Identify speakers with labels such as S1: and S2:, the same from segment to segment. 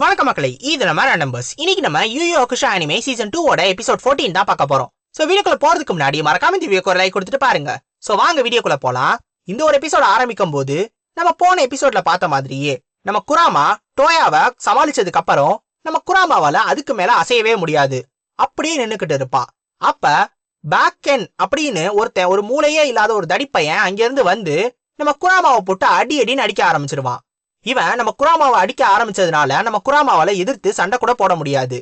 S1: வணக்கம் மக்களே இது நம்ம நம்பர்ஸ் இன்னைக்கு நம்ம Yu Yu Hakusho anime season டூவோட எபிசோட் 14 தான் பார்க்க போறோம். சோ வீடியோக்குள்ள போறதுக்கு முன்னாடி மறக்காம இந்த வீடியோக்கு ஒரு லைக் கொடுத்துட்டு பாருங்க. சோ வாங்க வீடியோக்குள்ள போலாம். இந்த ஒரு எபிசோட் ஆரம்பிக்கும் போது நம்ம போன எபிசோட்ல பார்த்த மாதிரியே நம்ம குராமா டோயாவை சமாளிச்சதுக்கு அப்புறம் நம்ம குராமாவால அதுக்கு மேல அசையவே முடியாது. அப்படியே நின்னுக்கிட்டு இருப்பான் அப்ப பேக்கென் அப்படின்னு ஒருத்தன் ஒரு மூளையே இல்லாத ஒரு தடிப்பையன் அங்கிருந்து வந்து நம்ம குராமாவை போட்டு அடி அடின்னு அடிக்க ஆரம்பிச்சிருவான் இவன் நம்ம குராமாவை அடிக்க ஆரம்பிச்சதுனால நம்ம குராமாவால எதிர்த்து சண்டை கூட போட முடியாது.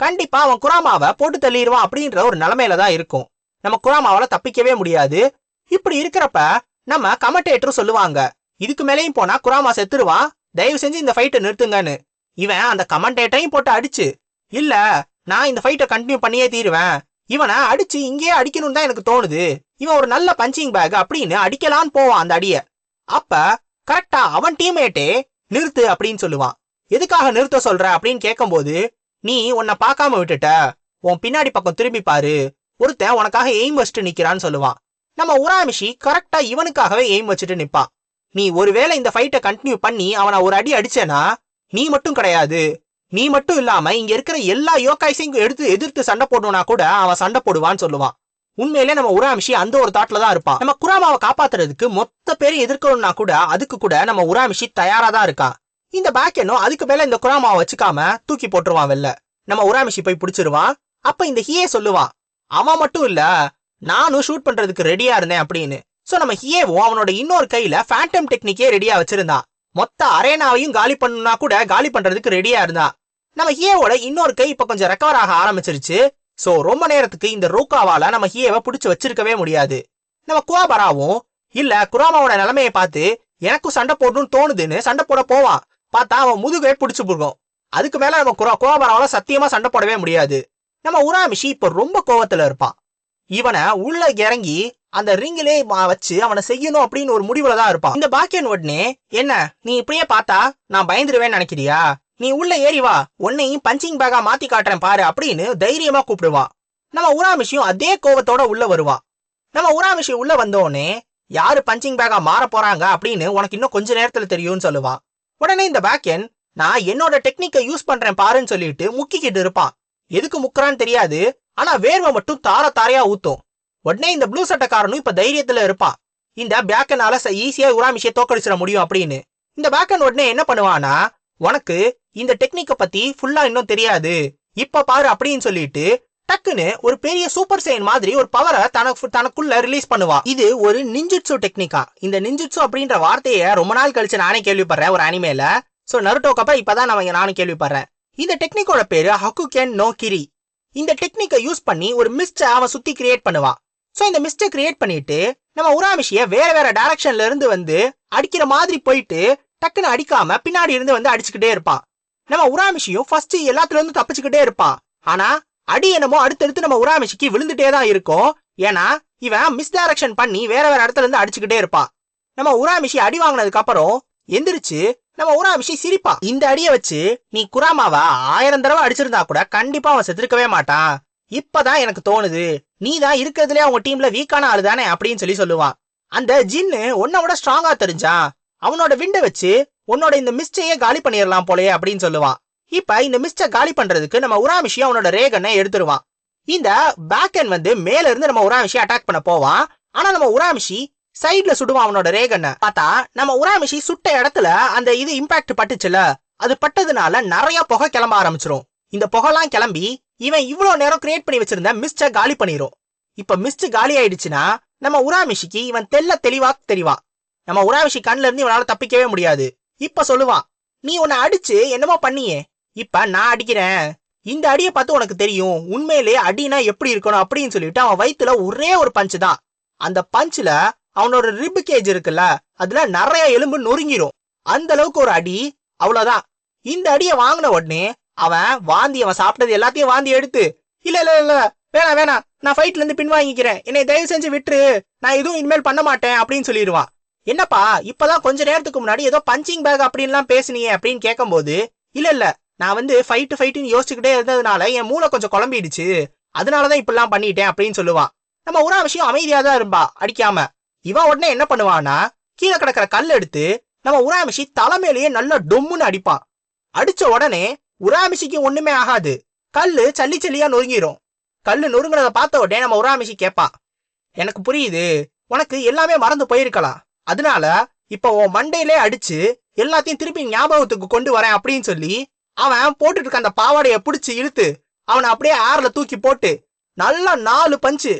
S1: கண்டிப்பா அவன் குராமாவை போட்டு தள்ளிடுவான் அப்படின்ற ஒரு நிலைமையில தான் இருக்கும். நம்ம குராமாவால தப்பிக்கவே முடியாது. இப்படி இருக்கிறப்ப நம்ம கமெண்டேட்டரும் சொல்லுவாங்க இதுக்கு மேலேயும் போனா குராமா செத்துருவான். தயவு செஞ்சு இந்த ஃபைட்டை நிறுத்துங்கன்னு. இவன் அந்த கமெண்டேட்டரையும் போட்டு அடிச்சு இல்ல நான் இந்த ஃபைட்டை கண்டினியூ பண்ணியே தீருவேன். இவனை அடிச்சு இங்கேயே அடிக்கணும்னு தான் எனக்கு தோணுது. இவன் ஒரு நல்ல பஞ்சிங் பேக் அப்படின்னு அடிக்கலான்னு போவான் அந்த அடிய. அப்ப கரெக்டா அவன் டீம்மேட்டே நிறுத்து அப்படின்னு சொல்லுவான். எதுக்காக நிறுத்த சொல்ற அப்படின்னு கேட்கும்போது நீ உன்னை பார்க்காம விட்டுட்ட. உன் பின்னாடி பக்கம் திரும்பி பாரு. ஒருத்தன் உனக்காக எய்ம் வச்சுட்டு நிக்கிறான்னு சொல்லுவான். நம்ம உராமிஷி கரெக்டா இவனுக்காகவே எய்ம் வச்சுட்டு நிப்பான். நீ ஒருவேளை இந்த ஃபைட்டை கண்டினியூ பண்ணி அவனை ஒரு அடி அடிச்சேனா நீ மட்டும் கிடையாது. நீ மட்டும் இல்லாம இங்க இருக்கிற எல்லா யோகாய்ஸையும் எடுத்து எதிர்த்து சண்டை போடணும்னா கூட அவன் சண்டை போடுவான்னு சொல்லுவான். உண்மையிலே நம்ம உராமிஷி அந்த ஒரு தாட்ல தான் இருப்பான் நம்ம குராமாவை காப்பாத்துறதுக்கு மொத்த பேரும் எதிர்க்கணும்னா கூட அதுக்கு கூட நம்ம உராமிஷி தயாரா தான் இருக்கான் இந்த பேக்கெனும் அதுக்கு மேல இந்த குராமாவை வச்சுக்காம தூக்கி போட்டுருவான் வெளில. நம்ம உராமிஷி போய் பிடிச்சிருவான். அப்ப இந்த ஹியே சொல்லுவான் அவன் மட்டும் இல்ல நானும் ஷூட் பண்றதுக்கு ரெடியா இருந்தேன் அப்படின்னு. சோ நம்ம ஹியேவும் அவனோட இன்னொரு கையில ஃபேண்டம் டெக்னிக்கே ரெடியா வச்சிருந்தான் மொத்த அரேனாவையும் காலி பண்ணணும்னா கூட காலி பண்றதுக்கு ரெடியா இருந்தான் நம்ம ஹியேவோட இன்னொரு கை இப்ப கொஞ்சம் ரெக்கவர் ஆக ஆரம்பிச்சிருச்சு. சோ ரொம்ப நேரத்துக்கு இந்த ரூக்காவால நம்ம ஹியேவை பிடிச்சு வச்சிருக்கவே முடியாது. நம்ம குவாபராவும் இல்ல குராமாவோட நிலைமையை பார்த்து எனக்கும் சண்டை போடணும்னு தோணுதுன்னு சண்டை போட போவான். பார்த்தா அவன் முதுகே பிடிச்சு போகும் அதுக்கு மேல நம்ம குரா குவாபராவால சத்தியமா சண்டை போடவே முடியாது. நம்ம உராமிஷி இப்ப ரொம்ப கோவத்துல இருப்பான் இவனை உள்ள இறங்கி அந்த ரிங்கிலே வச்சு அவனை செய்யணும் அப்படின்னு ஒரு முடிவுல தான் இருப்பான் இந்த பாக்கியன் உடனே என்ன நீ இப்படியே பார்த்தா நான் பயந்துருவேன்னு நினைக்கிறியா? நீ உள்ள ஏறி வா. உன்னையும் பஞ்சிங் பேக்கா மாத்தி காட்டுறேன் பாரு அப்படின்னு தைரியமா கூப்பிடுவான் நம்ம உராமிஷியும் அதே கோவத்தோட உள்ள வருவான் நம்ம உராமிஷி உள்ள வந்தோடனே யாரு பஞ்சிங் பேக்கா மாற போறாங்க? அப்படின்னு உனக்கு இன்னும் கொஞ்ச நேரத்துல தெரியும்னு சொல்லுவான் உடனே இந்த பேக்கன் நான் என்னோட டெக்னிக்கை யூஸ் பண்றேன் பாருன்னு சொல்லிட்டு முக்கிக்கிட்டு இருப்பான் எதுக்கு முக்கிறான்னு தெரியாது. ஆனா வேர்வை மட்டும் தார தாரையா ஊத்தும். உடனே இந்த ப்ளூ சட்டக்காரனும் இப்ப தைரியத்துல இருப்பான் இந்த பேக்கனால ஈஸியா உராமிஷியை தோக்கடிச்சிட முடியும் அப்படின்னு. இந்த பேக்கன் உடனே என்ன பண்ணுவானா உனக்கு இந்த டெக்னிக்கை பத்தி ஃபுல்லா இன்னும் தெரியாது. இப்ப பாரு அப்படின்னு சொல்லிட்டு டக்குன்னு ஒரு பெரிய சூப்பர் செயின் மாதிரி ஒரு பவரை தனக்கு தனக்குள்ள ரிலீஸ் பண்ணுவா. இது ஒரு நிஞ்சுட்சு டெக்னிக்கா இந்த நிஞ்சுட்சு அப்படின்ற வார்த்தையை ரொம்ப நாள் கழிச்சு நானே கேள்விப்படுறேன் ஒரு அனிமேல. சோ நருட்டோக்கு அப்புறம் இப்பதான் நான் நானும் கேள்விப்படுறேன். இந்த டெக்னிக்கோட பேரு ஹக்குகென் நோ கிரி இந்த டெக்னிக்கை யூஸ் பண்ணி ஒரு மிஸ்ட அவன் சுத்தி கிரியேட் பண்ணுவான் சோ இந்த மிஸ்ட கிரியேட் பண்ணிட்டு நம்ம உராமிஷிய வேற வேற டைரக்ஷன்ல இருந்து வந்து அடிக்கிற மாதிரி போயிட்டு டக்குன்னு அடிக்காம பின்னாடி இருந்து வந்து அடிச்சுக்கிட்டே இருப்பான். நம்ம உராமிஷியும் ஃபர்ஸ்ட் எல்லாத்துல இருந்து தப்பிச்சுக்கிட்டே இருப்பான். ஆனா அடி என்னமோ அடுத்தடுத்து நம்ம உராமிஷிக்கு விழுந்துட்டே தான் இருக்கும். ஏன்னா இவன் மிஸ்டைரக்ஷன் பண்ணி வேற வேற இடத்துல இருந்து அடிச்சுக்கிட்டே இருப்பான். நம்ம உராமிஷி அடி வாங்கினதுக்கு அப்புறம் எந்திரிச்சு நம்ம உராமிஷி சிரிப்பான். இந்த அடிய வச்சு நீ குராமாவ ஆயிரம் தடவை அடிச்சிருந்தா கூட கண்டிப்பா அவன் செத்துருக்கவே மாட்டான். இப்பதான் எனக்கு தோணுது. நீ தான் இருக்கிறதுலே அவங்க டீம்ல வீக்கான ஆளு தானே அப்படின்னு சொல்லி சொல்லுவான். அந்த ஜின்னு உன்னை விட ஸ்ட்ராங்கா தெரிஞ்சான். அவனோட விண்ட வச்சு உன்னோட இந்த மிஸ்டையே காலி பண்ணிடலாம் போலயே அப்படின்னு சொல்லுவான். இப்ப இந்த மிஸ்ட காலி பண்றதுக்கு நம்ம உராமிஷி அவனோட ரேகனை எடுத்துருவான். இந்த பேக்கன் வந்து மேல இருந்து நம்ம உராமிஷி அட்டாக் பண்ண போவான். ஆனா நம்ம உராமிஷி சைடுல சுடுவான் அவனோட ரேகனை. பார்த்தா நம்ம உராமிஷி சுட்ட இடத்துல அந்த இது இம்பாக்ட் பட்டுச்சுல. அது பட்டதுனால நிறைய புகை கிளம்ப ஆரம்பிச்சிரும். இந்த புகைலாம் கிளம்பி இவன் இவ்வளவு நேரம் கிரியேட் பண்ணி வச்சிருந்த மிஸ்ட காலி பண்ணிரும். இப்ப மிஸ்ட் காலி ஆயிடுச்சுன்னா நம்ம உராமிஷிக்கு இவன் தெல்ல தெளிவா தெரிவான். நம்ம உராவிஷி கண்ல இருந்து இவனால தப்பிக்கவே முடியாது. இப்ப சொல்லுவான் நீ உன்னை அடிச்சு என்னமோ பண்ணியே. இப்ப நான் அடிக்கிறேன். இந்த அடியை பார்த்து உனக்கு தெரியும். உண்மையிலே அடினா எப்படி இருக்கணும்? அப்படின்னு சொல்லிட்டு அவன் வயித்துல ஒரே ஒரு பஞ்சு தான். அந்த பஞ்சுல அவனோட ரிப் கேஜ் இருக்குல்ல அதுல நிறைய எலும்பு நொறுங்கிரும். அந்த அளவுக்கு ஒரு அடி. அவ்வளவுதான். இந்த அடியை வாங்கின உடனே அவன் வாந்தி அவன் சாப்பிட்டது எல்லாத்தையும் வாந்தி எடுத்து இல்ல இல்ல இல்ல வேணாம் வேணாம். நான் ஃபைட்ல இருந்து பின்வாங்கிக்கிறேன். என்னை தயவு செஞ்சு விட்டுரு. நான் எதுவும் இனிமேல் பண்ண மாட்டேன். அப்படின்னு சொல்லிடுவான். என்னப்பா இப்பதான் கொஞ்ச நேரத்துக்கு முன்னாடி ஏதோ பஞ்சிங் பேக் அப்படின்லாம் பேசினியே அப்படின்னு கேட்கும்போது இல்ல இல்ல நான் வந்து ஃபைட்டு ஃபைட்டுன்னு யோசிச்சுக்கிட்டே இருந்ததுனால என் மூளை கொஞ்சம் குழம்பிடுச்சு. அதனாலதான் இப்படிலாம் பண்ணிட்டேன் அப்படின்னு சொல்லுவான் நம்ம ஒரு விஷயம் அமைதியா தான் இருப்பா அடிக்காம. இவன் உடனே என்ன பண்ணுவான்னா கீழே கிடக்கிற கல் எடுத்து நம்ம உராமிஷி தலைமையிலேயே நல்லா டொம்முன்னு அடிப்பான் அடிச்ச உடனே உராமிஷிக்கு ஒண்ணுமே ஆகாது. கல்லு சல்லி சல்லியா நொறுங்கிரும். கல்லு நொறுங்குறத பார்த்த உடனே நம்ம உராமிஷி கேட்பான் எனக்கு புரியுது. உனக்கு எல்லாமே மறந்து போயிருக்கலாம். அதனால இப்ப உன் மண்டையிலே அடிச்சு எல்லாத்தையும் திருப்பி ஞாபகத்துக்கு கொண்டு வரேன் அப்படின்னு சொல்லி அவன் போட்டுட்டு இருக்க அந்த பாவாடைய பிடிச்சி இழுத்து அவனை அப்படியே ஏர்ல தூக்கி போட்டு நல்லா நாலு பஞ்சு.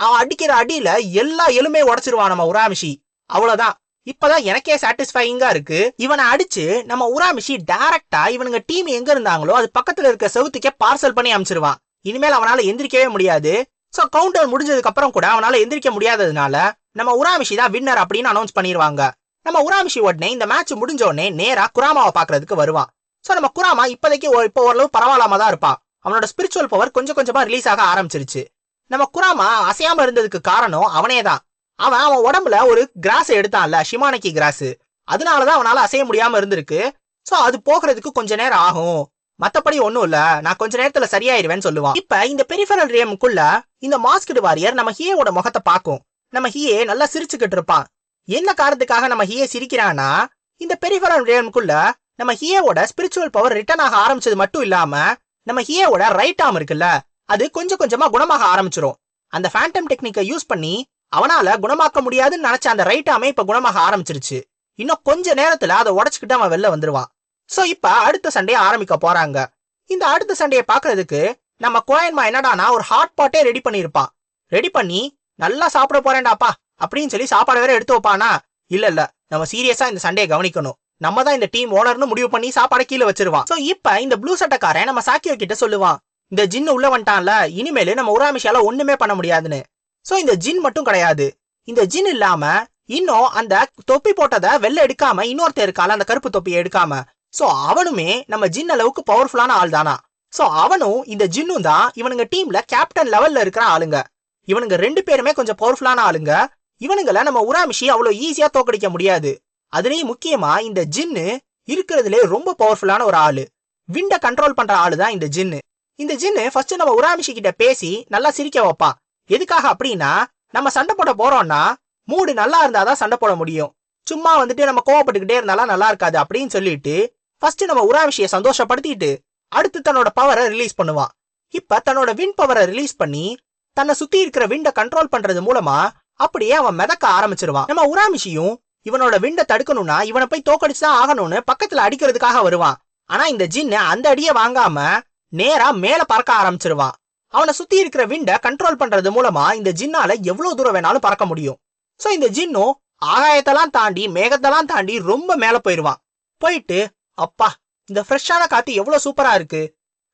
S1: அவன் அடிக்கிற அடியில எல்லா எலுமே உடச்சிருவான் நம்ம உராமிஷி. அவ்வளவுதான். இப்பதான் எனக்கே சாட்டிஸ்ஃபைங்கா இருக்கு. இவனை அடிச்சு நம்ம உராமிஷி டைரக்டா இவனுங்க டீம் எங்க இருந்தாங்களோ அது பக்கத்துல இருக்க செவுத்துக்கே பார்சல் பண்ணி அமைச்சிருவான். இனிமேல் அவனால எந்திரிக்கவே முடியாது. சோ கவுண்டர் முடிஞ்சதுக்கு அப்புறம் கூட அவனால எந்திரிக்க முடியாததுனால நம்ம உராமிஷி தான் வின்னர் அப்படின்னு அனௌன்ஸ் பண்ணிருவாங்க. நம்ம உராமிஷி உடனே இந்த மேட்ச் முடிஞ்ச உடனே நேரா குராமாவை பாக்குறதுக்கு வருவான். சோ நம்ம குராமா இப்போதைக்கு ஒ- இப்போ ஓரளவு பரவாயில்லாம தான் இருப்பான். அவனோட ஸ்பிரிச்சுவல் பவர் கொஞ்சம் கொஞ்சமா ரிலீஸ் ஆக ஆரம்பிச்சிருச்சு. நம்ம குராமா அசையாம இருந்ததுக்கு காரணம் அவனே தான். அவன் அவன் உடம்புல ஒரு கிராஸ் எடுத்தான்ல ஷிமானக்கி கிராஸ் அதனாலதான் அவனால அசைய முடியாம இருந்திருக்கு. சோ அது போகிறதுக்கு கொஞ்ச நேரம் ஆகும். மத்தபடி ஒண்ணும் இல்ல. நான் கொஞ்ச நேரத்துல சரியாயிருவேன்னு சொல்லுவான். இப்ப இந்த பெரிஃபரல் ரேமுக்குள்ள இந்த மாஸ்கடு வாரியர் நம்ம ஹியோட முகத்தை பார்க்கும். நம்ம ஹியே நல்லா சிரிச்சுக்கிட்டு இருப்பான். என்ன காரணத்துக்காக நம்ம ஹியே சிரிக்கிறான்னா இந்த பெரிஃபரல் ரேம்குள்ள நம்ம ஹியோட ஸ்பிரிச்சுவல் பவர் ரிட்டர்ன் ஆக ஆரம்பிச்சது மட்டும் இல்லாம நம்ம ஹியோட ரைட் ஆர்ம் இருக்குல்ல அது கொஞ்சம் கொஞ்சமா குணமாக ஆரம்பிச்சிரும். அந்த ஃபேண்டம் டெக்னிக்கை யூஸ் பண்ணி அவனால குணமாக்க முடியாதுன்னு நினைச்ச அந்த ரைட் ஆமே இப்ப குணமாக ஆரம்பிச்சிருச்சு. இன்னும் கொஞ்ச நேரத்துல அதை உடச்சுக்கிட்டு அவன் வெளில வந்துருவான். சோ இப்ப அடுத்த சண்டையை ஆரம்பிக்க போறாங்க. இந்த அடுத்த சண்டையை பாக்குறதுக்கு நம்ம கோயன்மா என்னடானா ஒரு ஹாட் பாட்டே ரெடி பண்ணிருப்பான் ரெடி பண்ணி நல்லா சாப்பிட போறேன்டாப்பா அப்படின்னு சொல்லி சாப்பாடு வேற எடுத்து வைப்பானா? இல்ல இல்ல. நம்ம சீரியஸா இந்த சண்டையை கவனிக்கணும். நம்ம தான் இந்த டீம் ஓனர்னு முடிவு பண்ணி சாப்பாடை கீழே வச்சிருவான். சோ இப்ப இந்த ப்ளூ சட்டக்காரன் நம்ம சாக்கியோ கிட்ட சொல்லுவான் இந்த ஜின் உள்ள வந்துட்டான்ல இனிமேல் நம்ம உராமிஷால ஒண்ணுமே பண்ண முடியாதுன்னு. சோ இந்த ஜின் மட்டும் கிடையாது. இந்த ஜின் இல்லாம இன்னும் அந்த தொப்பி போட்டதை வெளில எடுக்காம இன்னொருத்தர் இருக்கால அந்த கருப்பு தொப்பியை எடுக்காம. சோ அவனுமே நம்ம ஜின் அளவுக்கு பவர்ஃபுல்லான ஆள் தானா சோ அவனும் இந்த ஜின்னும் தான் இவனுங்க டீம்ல கேப்டன் லெவல்ல இருக்கிற ஆளுங்க. இவனுங்க ரெண்டு பேருமே கொஞ்சம் பவர்ஃபுல்லான ஆளுங்க. இவனுங்கள நம்ம உராமிஷி அவ்வளவு ஈஸியா தோக்கடிக்க முடியாது. அதுலயும் முக்கியமா இந்த ஜின்னு இருக்கிறதுலே ரொம்ப பவர்ஃபுல்லான ஒரு ஆளு. விண்ட கண்ட்ரோல் பண்ற ஆளு தான் இந்த ஜின்னு. இந்த ஜின்னு ஃபர்ஸ்ட் நம்ம உராமிஷி கிட்ட பேசி நல்லா சிரிக்க வைப்பான் எதுக்காக அப்படின்னா நம்ம சண்டை போட போறோம்னா மூடு நல்லா இருந்தாதான் சண்டை போட முடியும். சும்மா வந்துட்டு நம்ம கோவப்பட்டுக்கிட்டே இருந்தாலும் நல்லா இருக்காது அப்படின்னு சொல்லிட்டு ஃபர்ஸ்ட் நம்ம உராமிஷியை சந்தோஷப்படுத்திட்டு அடுத்து தன்னோட பவரை ரிலீஸ் பண்ணுவான் இப்ப தன்னோட வின் பவரை ரிலீஸ் பண்ணி தன்னை சுத்தி இருக்கிற விண்ட கண்ட்ரோல் பண்றது மூலமா அப்படியே அவன் மிதக்க ஆரம்பிச்சிருவான். நம்ம உராமிஷியும் இவனோட விண்ட தடுக்கணும்னா இவனை போய் தோக்கடிச்சுதான் ஆகணும்னு பக்கத்துல அடிக்கிறதுக்காக வருவான். ஆனா இந்த ஜின்னு அந்த அடியை வாங்காம நேரா மேல பறக்க ஆரம்பிச்சிருவான். அவனை சுத்தி இருக்கிற விண்ட கண்ட்ரோல் பண்றது மூலமா இந்த ஜின்னால எவ்வளவு தூரம் வேணாலும் பறக்க முடியும். சோ இந்த ஜின்னும் ஆகாயத்தெல்லாம் தாண்டி மேகத்தெல்லாம் தாண்டி ரொம்ப மேல போயிருவான். போயிட்டு அப்பா இந்த ஃப்ரெஷ்ஷான காத்து எவ்வளவு சூப்பரா இருக்கு.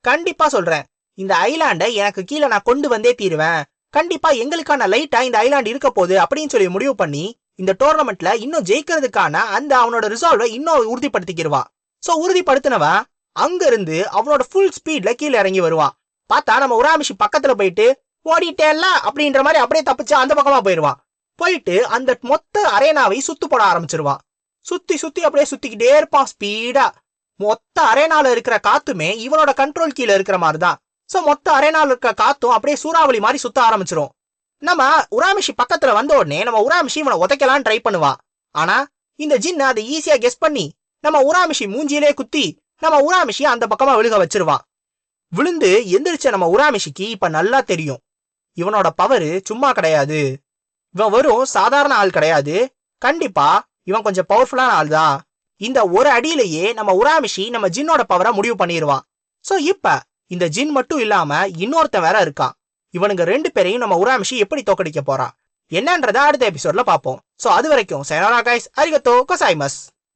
S1: கண்டிப்பா சொல்றேன். இந்த ஐலாண்டை எனக்கு கீழே நான் கொண்டு வந்தே தீருவேன். கண்டிப்பா எங்களுக்கான லைட்டா இந்த ஐலாண்ட் இருக்க போகுது அப்படின்னு சொல்லி முடிவு பண்ணி இந்த டோர்னமெண்ட்ல இன்னும் ஜெயிக்கிறதுக்கான அந்த அவனோட ரிசால்வை இன்னும் உறுதிப்படுத்திக்கிடுவா சோ உறுதிப்படுத்தினவன் அங்க இருந்து அவனோட ஃபுல் ஸ்பீட்ல கீழே இறங்கி வருவான் பார்த்தா நம்ம உராமிஷி பக்கத்துல போயிட்டு ஓடிட்டேல்ல? அப்படின்ற மாதிரி அப்படியே தப்பிச்சு அந்த பக்கமா போயிருவான் போயிட்டு அந்த மொத்த அரேனாவை சுத்து போட ஆரம்பிச்சிருவான் சுத்தி சுத்தி அப்படியே சுத்திக்கிட்டே இருப்பான் ஸ்பீடா மொத்த அரேனால இருக்கிற காத்துமே இவனோட கண்ட்ரோல் கீழே இருக்கிற மாதிரி தான். ஸோ மொத்த அரேனால இருக்க காத்தும் அப்படியே சூறாவளி மாதிரி சுத்த ஆரம்பிச்சிரும். நம்ம உராமிஷி பக்கத்துல வந்த உடனே நம்ம உராமிஷி இவனை உதைக்கலாம் ட்ரை பண்ணுவான் ஆனா இந்த ஜின்ன அதை ஈஸியா கெஸ் பண்ணி நம்ம உராமிஷி மூஞ்சியிலே குத்தி நம்ம உராமிஷி அந்த பக்கமா விழுக வச்சிருவான் விழுந்து எந்திரிச்ச நம்ம உராமிஷிக்கு இப்ப நல்லா தெரியும். இவனோட பவரு சும்மா கிடையாது. இவன் வெறும் சாதாரண ஆள் கிடையாது. கண்டிப்பா இவன் கொஞ்சம் பவர்ஃபுல்லான ஆள் தான் இந்த ஒரு அடியிலேயே நம்ம உராமிஷி நம்ம ஜின்னோட பவரை முடிவு பண்ணிடுவான் ஸோ இப்ப இந்த ஜின் மட்டும் இல்லாம இன்னொருத்தன் வேற இருக்கான். இவனுங்க ரெண்டு பேரையும் நம்ம உராமிஷி எப்படி தோக்கடிக்க போறான்? என்னன்றத அடுத்த எபிசோட்ல பாப்போம் சோ அது வரைக்கும் சைனோரா கைஸ் அரிகத்தோ கொசாய்மஸ்